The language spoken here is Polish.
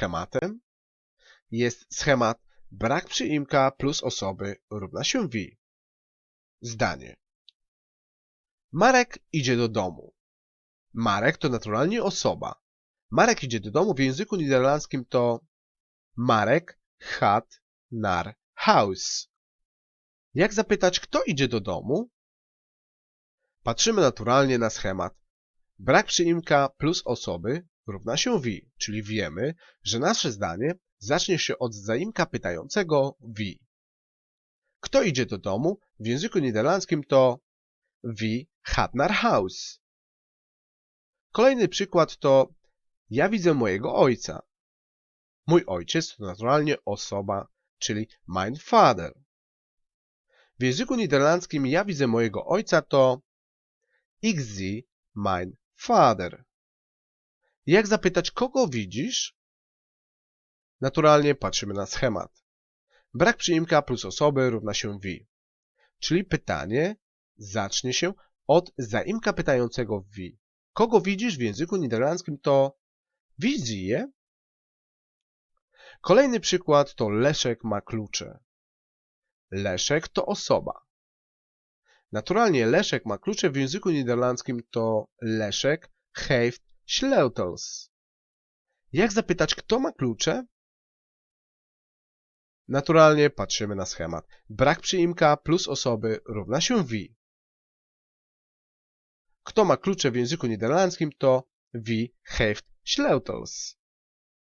schematem jest schemat brak przyimka plus osoby równa się wi. Zdanie. Marek idzie do domu. Marek to naturalnie osoba. Marek idzie do domu w języku niderlandzkim to Marek hat naar huis. Jak zapytać, kto idzie do domu? Patrzymy naturalnie na schemat. Brak przyimka plus osoby równa się wi, czyli wiemy, że nasze zdanie zacznie się od zaimka pytającego wi. Kto idzie do domu? W języku niderlandzkim to wie gaat naar huis. Kolejny przykład to ja widzę mojego ojca. Mój ojciec to naturalnie osoba, czyli mein Vater. W języku niderlandzkim ja widzę mojego ojca to ich zie mein Vater. Jak zapytać, kogo widzisz? Naturalnie patrzymy na schemat. Brak przyimka plus osoby równa się wi. Czyli pytanie zacznie się od zaimka pytającego wi. Kogo widzisz w języku niderlandzkim to wizje. Kolejny przykład to Leszek ma klucze. Leszek to osoba. Naturalnie Leszek ma klucze w języku niderlandzkim to Leszek heeft sleutels. Jak zapytać, kto ma klucze? Naturalnie patrzymy na schemat. Brak przyimka plus osoby równa się wi. Kto ma klucze w języku niderlandzkim to wie heeft sleutels.